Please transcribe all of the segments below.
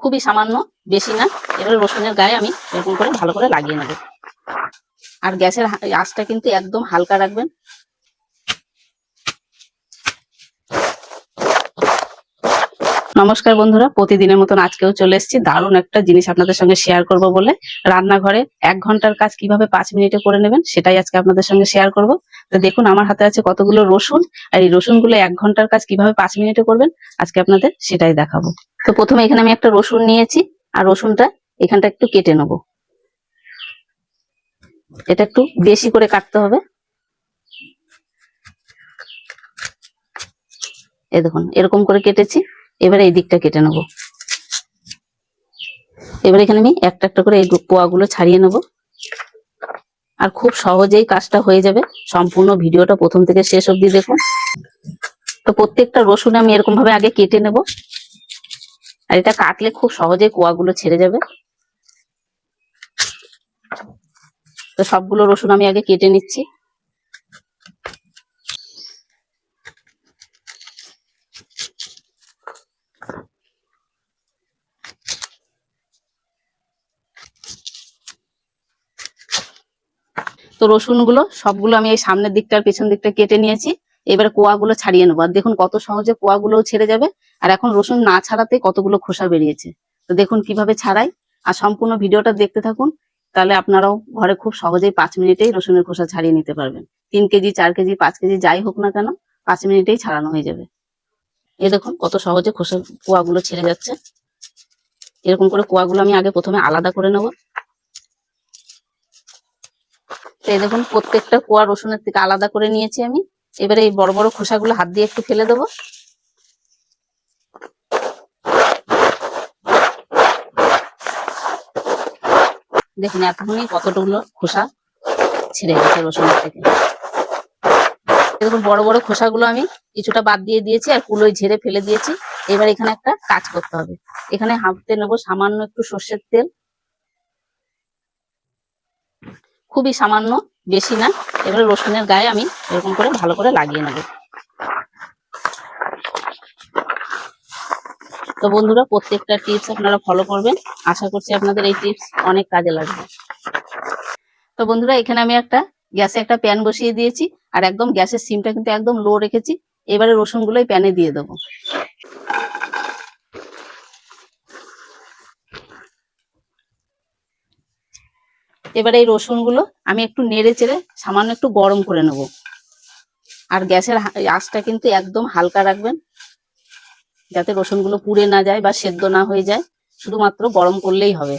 খুবই সামান্য, বেশি না। এবার রসুনের গায়ে আমি এরকম করে ভালো করে লাগিয়ে নেব। আর গ্যাসের আঁচটা কিন্তু একদম হালকা রাখবেন। নমস্কার বন্ধুরা, প্রতিদিনের মতন আজকেও চলে এসেছি। দারুণ একটা জিনিস আপনাদের সঙ্গে শেয়ার করব বলে। রান্নাঘরে এক ঘণ্টার কাজ কীভাবে পাঁচ মিনিটে করে নেবেন, সেটাই আজকে আপনাদের সঙ্গে শেয়ার করব। তো দেখুন, আমার হাতে আছে কতগুলো রসুন, আর এই রসুনগুলো এক ঘণ্টার কাজ কীভাবে পাঁচ মিনিটে করবেন, আজকে আপনাদের সেটাই দেখাবো। তো প্রথমে এখানে আমি একটা রসুন নিয়েছি, আর রসুনটা এখানটা একটু কেটে নেব। এটা একটু বেশি করে কাটতে হবে। এই দেখুন, এরকম করে কেটেছি। এবারে এই দিকটা কেটে নেব। এবার এখানে আমি একটা একটা করে এই পোয়াগুলো ছাড়িয়ে নেব। আর খুব সহজেই কাজটা হয়ে যাবে। সম্পূর্ণ ভিডিওটা প্রথম থেকে শেষ অবধি দেখুন। তো প্রত্যেকটা রসুন আমি এরকম ভাবে আগে কেটে নেব। আর এটা কাটলে খুব সহজেই কোয়াগুলো ছেড়ে যাবে। তো সবগুলো রসুন আমি আগে কেটে নিচ্ছি। তো রসুনগুলো সবগুলো আমি এই সামনের দিকটা পেছন দিকটা কেটে নিয়েছি। এবারে কোয়াগুলো ছাড়িয়ে নেব। আর দেখুন কত সহজে কোয়াগুলোও ছেড়ে যাবে। আর এখন রসুন না ছাড়াতে কতগুলো খোসা বেরিয়েছে। তো দেখুন কীভাবে ছাড়াই। আর সম্পূর্ণ ভিডিওটা দেখতে থাকুন। তাহলে আপনারাও ঘরে খুব সহজেই পাঁচ মিনিটেই রসুনের খোসা ছাড়িয়ে নিতে পারবেন। তিন কেজি, চার কেজি, পাঁচ কেজি যাই হোক না কেন, পাঁচ মিনিটেই ছাড়ানো হয়ে যাবে। এ দেখুন কত সহজে খোসা, কোয়াগুলো ছেড়ে যাচ্ছে। এরকম করে কোয়াগুলো আমি আগে প্রথমে আলাদা করে নেব। এই দেখুন, প্রত্যেকটা কোয়া রসুনের থেকে আলাদা করে নিয়েছি আমি। এবারে এই বড় বড় খোসাগুলো হাত দিয়ে একটু ফেলে দেবো। দেখুন, এতক্ষণই কতটুকুলো খোসা ছেড়ে গেছে রসুনের থেকে। দেখুন, বড় বড় খোসাগুলো আমি কিছুটা বাদ দিয়ে দিয়েছি আর কুলোই ঝেড়ে ফেলে দিয়েছি। এবার এখানে একটা কাজ করতে হবে। এখানে হাঁপতে নেব সামান্য একটু সর্ষের তেল। খুবই সামান্য, বেশি না। এবারে রসুনের গায়ে আমি এরকম করে ভালো করে লাগিয়ে নেব। তো বন্ধুরা, প্রত্যেকটা টিপস আপনারা ফলো করবেন। আশা করছি আপনাদের এই টিপস অনেক কাজে লাগবে। তো বন্ধুরা, এখানে আমি একটা গ্যাসে একটা প্যান বসিয়ে দিয়েছি। আর একদম গ্যাসের সিমটা কিন্তু একদম লো রেখেছি। এবারে রসুনগুলোই প্যানে দিয়ে দেবো। এবারে এই রসুনগুলো আমি একটু নেড়ে চেড়ে সামান্য একটু গরম করে নেব। আর গ্যাসের আঁচটা কিন্তু একদম হালকা রাখবেন। যাতে রসুনগুলো পুড়ে না যায় বা সেদ্ধ না হয়ে যায়। শুধুমাত্র গরম করলেই হবে।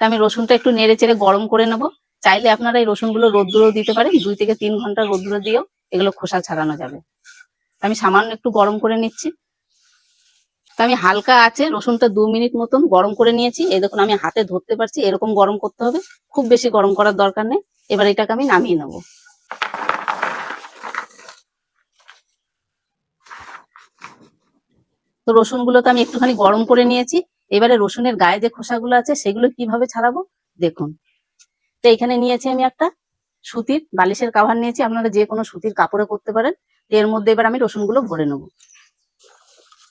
আমি রসুনটা একটু নেড়ে চেড়ে গরম করে নেব। চাইলে আপনারা এই রসুনগুলো রোদ্দুরেও দিতে পারেন। দুই থেকে তিন ঘণ্টা রোদ্দুরে দিয়েও এগুলো খোসা ছাড়ানো যাবে। আমি সামান্য একটু গরম করে নিচ্ছি। তা আমি হালকা আছে, রসুনটা দু মিনিট মতন গরম করে নিয়েছি। এই দেখুন, আমি হাতে ধরতে পারছি, এরকম গরম করতে হবে। খুব বেশি গরম করার দরকার নেই। এবার এটাকে আমি নামিয়ে নেব। তো রসুনগুলো তো আমি একটুখানি গরম করে নিয়েছি। এবারে রসুনের গায়ে যে খোসাগুলো আছে, সেগুলো কীভাবে ছাড়াবো? দেখুন। তো এখানে নিয়েছি আমি একটা সুতির বালিশের কাভার নিয়েছি। আপনারা যে কোনো সুতির কাপড়ে করতে পারেন। এর মধ্যে এবার আমি রসুনগুলো ভরে নেব।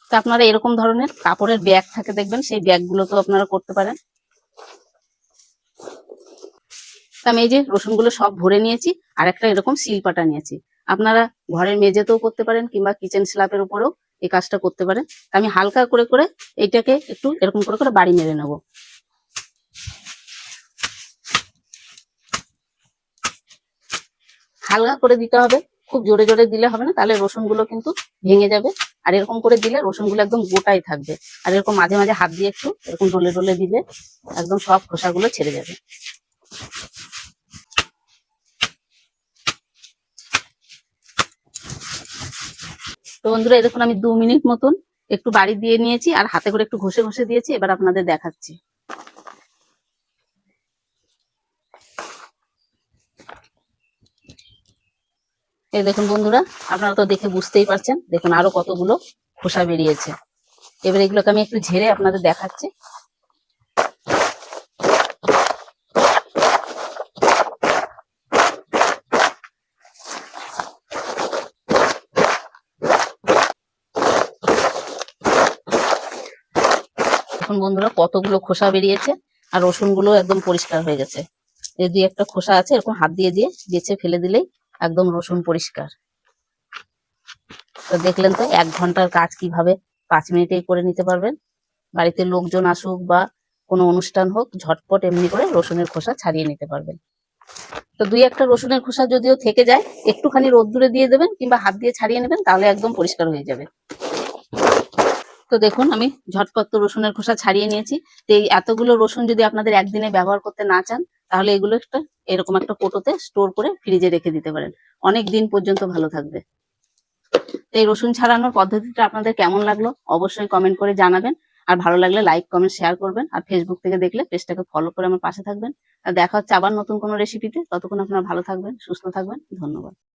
তো আপনারা এরকম ধরনের কাপড়ের ব্যাগ থাকে, দেখবেন সেই ব্যাগগুলো তো আপনারা করতে পারেন। আমি এই যে রসুনগুলো সব ভরে নিয়েছি, আর একটা এরকম শিলপাটা নিয়েছি। আপনারা ঘরের মেঝেতেও করতে পারেন কিংবা কিচেন স্ল্যাপের উপরেও এই কাজটা করতে পারেন। আমি হালকা করে করে এইটাকে একটু এরকম করে করে বাড়ি মেরে নেব। হালকা করে দিতে হবে, খুব জোরে জোরে দিলে হবে না, তাহলে রসুনগুলো কিন্তু ভেঙে যাবে। আর এরকম করে দিলে রসুনগুলো একদম গোটাই থাকবে। আর এরকম মাঝে মাঝে হাত দিয়ে একটু এরকম ডোলে ডোলে দিলে একদম সব খোসাগুলো ছেড়ে যাবে। তো বন্ধুরা এরকম দেখুন আমি দু মিনিট মতন একটু বাড়ি দিয়ে নিয়েছি আর হাতে করে একটু ঘষে ঘষে দিয়েছি, এবার আপনাদের দেখাচ্ছি। এই দেখুন বন্ধুরা, আপনারা তো দেখে বুঝতেই পারছেন, দেখুন আরও কতগুলো খোসা বেরিয়েছে। এবার এগুলোকে আমি একটু ঝেড়ে আপনাদের দেখাচ্ছি। এখন বন্ধুরা, কতগুলো খোসা বেরিয়েছে, আর রসুনগুলো একদম পরিষ্কার হয়ে গেছে। দুই একটা খোসা আছে, এরকম হাত দিয়ে দিয়ে যেচে ফেলে দিলেই একদম রসুন পরিষ্কার। তো দেখলেন তো এক ঘণ্টার কাজ কীভাবে পাঁচ মিনিটেই করে নিতে পারবেন। বাড়িতে লোকজন আসুক বা কোনো অনুষ্ঠান হোক, ঝটপট এমনি করে রসুনের খোসা ছাড়িয়ে নিতে পারবেন। তো দুই একটা রসুনের খোসা যদিও থেকে যায়, একটুখানি রোদ্দুরে দিয়ে দেবেন কিংবা হাত দিয়ে ছাড়িয়ে নেবেন, তাহলে একদম পরিষ্কার হয়ে যাবে। তো দেখুন, আমি ঝটপট তো রসুনের খোসা ছাড়িয়ে নিয়েছি। তো এই এতগুলো রসুন যদি আপনাদের একদিনে ব্যবহার করতে না চান তাহলে এগুলো একটা এরকম একটা কোটোতে স্টোর করে ফ্রিজে রেখে দিতে পারেন। অনেক দিন পর্যন্ত ভালো থাকবে। এই রসুন ছাড়ানোর পদ্ধতিটা আপনাদের কেমন লাগল অবশ্যই কমেন্ট করে জানাবেন। আর ভালো লাগলে লাইক কমেন্ট শেয়ার করবেন। আর ফেসবুক থেকে দেখলে পেজটাকে ফলো করে আমার পাশে থাকবেন। আর দেখা হচ্ছে আবার নতুন কোনো রেসিপিতে ততক্ষণ আপনারা ভালো থাকবেন, সুস্থ থাকবেন। ধন্যবাদ।